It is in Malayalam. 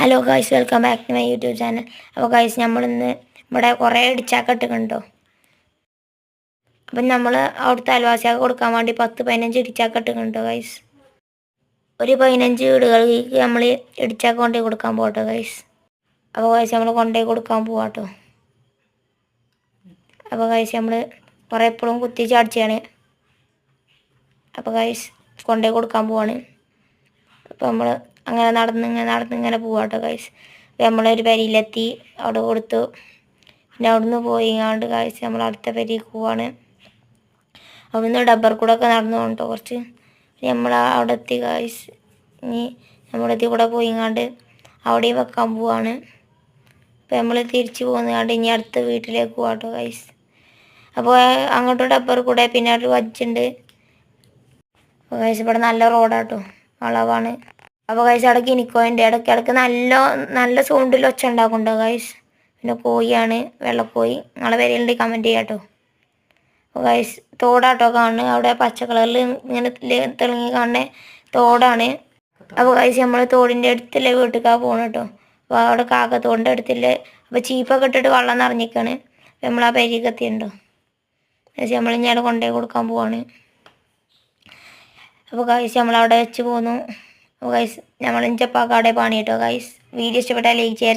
Hello guys welcome back to my YouTube channel അപ്പോൾ ഗൈസ് നമ്മളിന്ന് ഇവിടെ കുറേ ഇടിച്ചാക്ക കണ്ടോ അപ്പം നമ്മൾ അവിടുത്തെ അയൽവാസിയൊക്കെ കൊടുക്കാൻ വേണ്ടി പത്ത് പതിനഞ്ച് ഇടിച്ചാക്ക കണ്ടോ ഗൈസ് ഒരു പതിനഞ്ച് വീടുകൾക്ക് നമ്മൾ ഇടിച്ചാക്ക കൊണ്ടുപോയി കൊടുക്കാൻ പോകട്ടോ ഗൈസ് അപ്പോൾ ഗൈസ് നമ്മൾ കൊണ്ടുപോയി കൊടുക്കാൻ പോവാട്ടോ. അപ്പോൾ ഗൈസ് നമ്മൾ കുറേ എപ്പോഴും കുത്തി ചാടിച്ചാണ്. അപ്പോൾ ഗൈസ് കൊണ്ടുപോയി കൊടുക്കാൻ പോവാണ്. അപ്പോൾ നമ്മൾ അങ്ങനെ നടന്ന് ഇങ്ങനെ നടന്ന് ഇങ്ങനെ പോവാട്ടോ കാഴ്ച നമ്മളൊരു പരിയിലെത്തി. അവിടെ കൊടുത്തു. പിന്നെ അവിടുന്ന് പോയിങ്ങാണ്ട് കാഴ്ച നമ്മൾ അടുത്ത പെരിയിൽ പോവാണ്. അവിടുന്ന് ഡബ്ബർ കൂടെ ഒക്കെ നടന്നു പോകട്ടോ കുറച്ച്. നമ്മൾ അവിടെ എത്തി കാഴ്ച ഇനി നമ്മളെത്തി കൂടെ പോയി പോയിങ്ങാണ്ട് അവിടെയും വെക്കാൻ പോവാണ്. അപ്പോൾ നമ്മൾ തിരിച്ചു പോകുന്നതുകൊണ്ട് ഇനി അടുത്ത വീട്ടിലേക്ക് പോവാട്ടോ കാഴ്ച അപ്പോൾ അങ്ങോട്ടും ഡബ്ബർ കൂടെ പിന്നെ ഒരു വജ്ജുണ്ട്. അപ്പോൾ ഗൈസ് ഇവിടെ നല്ല റോഡാട്ടോ വളവാണ് അപ്പോൾ ഗൈസ് ഇടയ്ക്ക് എനിക്കോയിന്റെ ഇടയ്ക്ക് ഇടയ്ക്ക് നല്ല നല്ല സൗണ്ടിൽ ഒച്ച ഉണ്ടാക്കുന്നുണ്ടോ ഗൈസ് പിന്നെ കോഴിയാണ് വെള്ളക്കോഴി. നിങ്ങളെ പേരുണ്ട് കമന്റ് ചെയ്യാം കേട്ടോ അപ്പോൾ ഗൈസ് തോടാട്ടോ കാണുന്നത് അവിടെ പച്ച കളറിൽ ഇങ്ങനെ തിളങ്ങി കാണുന്ന തോടാണ്. അപ്പോൾ ഗൈസ് നമ്മൾ തോടിന്റെ അടുത്തുള്ള വീട്ടിലേക്കാണ് പോകണം കേട്ടോ അപ്പോൾ അവിടെ കാക്കത്തോടിന്റെ അടുത്തില്ലേ അപ്പോൾ ചീപ്പൊക്കെ ഇട്ടിട്ട് വെള്ളം അപ്പോൾ നമ്മൾ ആ പരി കത്തിയുണ്ടോ ഗൈസ് നമ്മൾ ഇനി അവിടെ കൊണ്ടുപോയി കൊടുക്കാൻ പോവാണ്. അപ്പോൾ ഗൈസ് നമ്മളവിടെ വെച്ച് പോന്നു. അപ്പോൾ ഗൈസ് നമ്മൾ ഇഞ്ചപ്പാക്കാടെ പണി കേട്ടോ ഗൈസ് വീഡിയോ ഇഷ്ടപ്പെട്ടാൽ ലൈക്ക് ചെയ്യാൻ